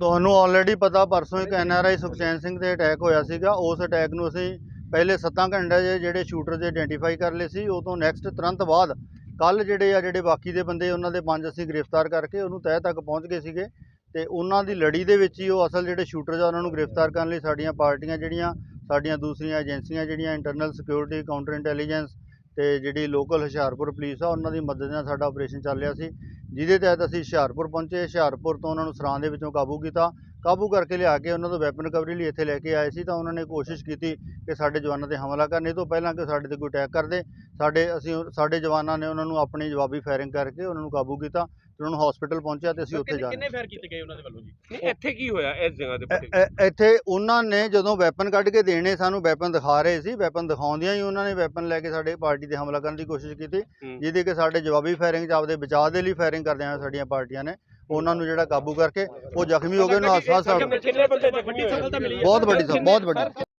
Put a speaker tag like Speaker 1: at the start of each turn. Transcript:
Speaker 1: ਤੁਹਾਨੂੰ ਆਲਰੇਡੀ ਪਤਾ, ਪਰਸੋਂ ਇੱਕ ਐਨਆਰਆਈ ਸੁਖਚੈਨ ਸਿੰਘ ਤੇ ਅਟੈਕ ਹੋਇਆ ਸੀਗਾ। ਉਸ ਅਟੈਕ ਨੂੰ ਅਸੀਂ ਪਹਿਲੇ 7 ਘੰਟੇ ਦੇ ਜਿਹੜੇ ਸ਼ੂਟਰ ਦੇ ਆਇਡੈਂਟੀਫਾਈ ਕਰ ਲਏ ਸੀ। ਉਹ ਤੋਂ ਨੈਕਸਟ ਤੁਰੰਤ ਬਾਅਦ ਕੱਲ ਜਿਹੜੇ ਆ, ਜਿਹੜੇ ਬਾਕੀ ਦੇ ਬੰਦੇ, ਉਹਨਾਂ ਦੇ ਪੰਜ ਅਸੀਂ ਗ੍ਰਿਫਤਾਰ ਕਰਕੇ ਉਹਨੂੰ ਤਹਿ ਤੱਕ ਪਹੁੰਚ ਗਏ ਸੀਗੇ। ਤੇ ਉਹਨਾਂ ਦੀ ਲੜੀ ਦੇ ਵਿੱਚ ਹੀ ਉਹ ਅਸਲ ਜਿਹੜੇ ਸ਼ੂਟਰ ਆ, ਉਹਨਾਂ ਨੂੰ ਗ੍ਰਿਫਤਾਰ ਕਰਨ ਲਈ ਸਾਡੀਆਂ ਪਾਰਟੀਆਂ ਜਿਹੜੀਆਂ, ਸਾਡੀਆਂ ਦੂਸਰੀਆਂ ਏਜੰਸੀਆਂ ਜਿਹੜੀਆਂ ਇੰਟਰਨਲ ਸਿਕਿਉਰਿਟੀ ਕਾਊਂਟਰ ਇੰਟੈਲੀਜੈਂਸ ਤੇ ਜਿਹੜੀ ਲੋਕਲ ਹੁਸ਼ਿਆਰਪੁਰ ਪੁਲਿਸ ਆ, ਉਹਨਾਂ ਦੀ ਮਦਦ ਨਾਲ ਸਾਡਾ ਆਪਰੇਸ਼ਨ ਚੱਲ ਰਿਹਾ ਸੀ। ਜਿਹਦੇ ਤਹਿਤ ਅਸੀਂ ਹੁਸ਼ਿਆਰਪੁਰ ਪਹੁੰਚੇ। ਹੁਸ਼ਿਆਰਪੁਰ ਤੋਂ ਉਹਨਾਂ ਨੂੰ ਸਰਾਂ ਦੇ ਵਿੱਚੋਂ ਕਾਬੂ ਕੀਤਾ। ਕਾਬੂ ਕਰਕੇ ਲਿਆ ਕੇ ਉਹਨਾਂ ਤੋਂ ਵੈਪਨ ਰਿਕਵਰੀ ਲਈ ਇੱਥੇ ਲੈ ਕੇ ਆਏ ਸੀ। ਤਾਂ ਉਹਨਾਂ ਨੇ ਕੋਸ਼ਿਸ਼ ਕੀਤੀ ਕਿ ਸਾਡੇ ਜਵਾਨਾਂ ਤੇ ਹਮਲਾ ਕਰਨ। ਇਹ ਤੋਂ ਪਹਿਲਾਂ ਕਿ ਸਾਡੇ ਤੇ ਕੋਈ ਅਟੈਕ ਕਰਦੇ। ਸਾਡੇ ਅਸੀਂ ਸਾਡੇ ਜਵਾਨਾਂ ਨੇ ਉਹਨਾਂ ਨੂੰ ਆਪਣੀ ਜਵਾਬੀ ਫਾਇਰਿੰਗ ਕਰਕੇ ਉਹਨਾਂ ਨੂੰ ਕਾਬੂ ਕੀਤਾ। ਤੇ ਉਹਨਾਂ ਨੂੰ ਹਸਪੀਟਲ ਪਹੁੰਚਿਆ ਤੇ ਅਸੀਂ ਉੱਥੇ ਜਾ
Speaker 2: ਕਿੰਨੇ ਫਾਇਰ ਕੀਤੇ ਗਏ ਉਹਨਾਂ ਦੇ ਵੱਲੋਂ ਜੀ?
Speaker 3: ਨਹੀਂ ਇੱਥੇ ਕੀ ਹੋਇਆ? ਇਸ ਜਗ੍ਹਾ ਦੇ। ਉੱਤੇ
Speaker 1: ਇੱਥੇ ਉਹਨਾਂ ਨੇ ਜਦੋਂ ਵੈਪਨ ਕੱਢ ਕੇ ਦੇਣੇ ਸਾਨੂੰ ਵੈਪਨ ਦਿਖਾ ਰਹੇ ਸੀ। ਵੈਪਨ ਦਿਖਾਉਂਦਿਆਂ ਹੀ ਉਹਨਾਂ ਨੇ ਵੈਪਨ ਲੈ ਕੇ ਸਾਡੇ ਪਾਰਟੀ ਤੇ ਹਮਲਾ ਕਰਨ ਦੀ ਕੋਸ਼ਿਸ਼ ਕੀਤੀ। ਜਿਹਦੇ ਕਿ ਸਾਡੇ ਜਵਾਬੀ ਫਾਇਰਿੰਗ 'ਚ ਆਪਦੇ ਬਚਾਅ ਦੇ ਲਈ ਫਾਇਰਿੰਗ ਕਰਦਿਆਂ ਹੋਇਆ ਸਾਡੀਆਂ ਪਾਰਟੀਆਂ ਨੇ ਉਹਨਾਂ ਨੂੰ ਜਿਹੜਾ ਕਾਬੂ ਕਰਕੇ ਉਹ ਜ਼ਖਮੀ ਹੋ ਗਏ ਉਹਨਾਂ ਹਸਪਤਾਲ
Speaker 3: ਹੋਏ?
Speaker 1: ਬਹੁਤ ਵੱਡੀ ਬਹੁਤ ਵੱਡੀ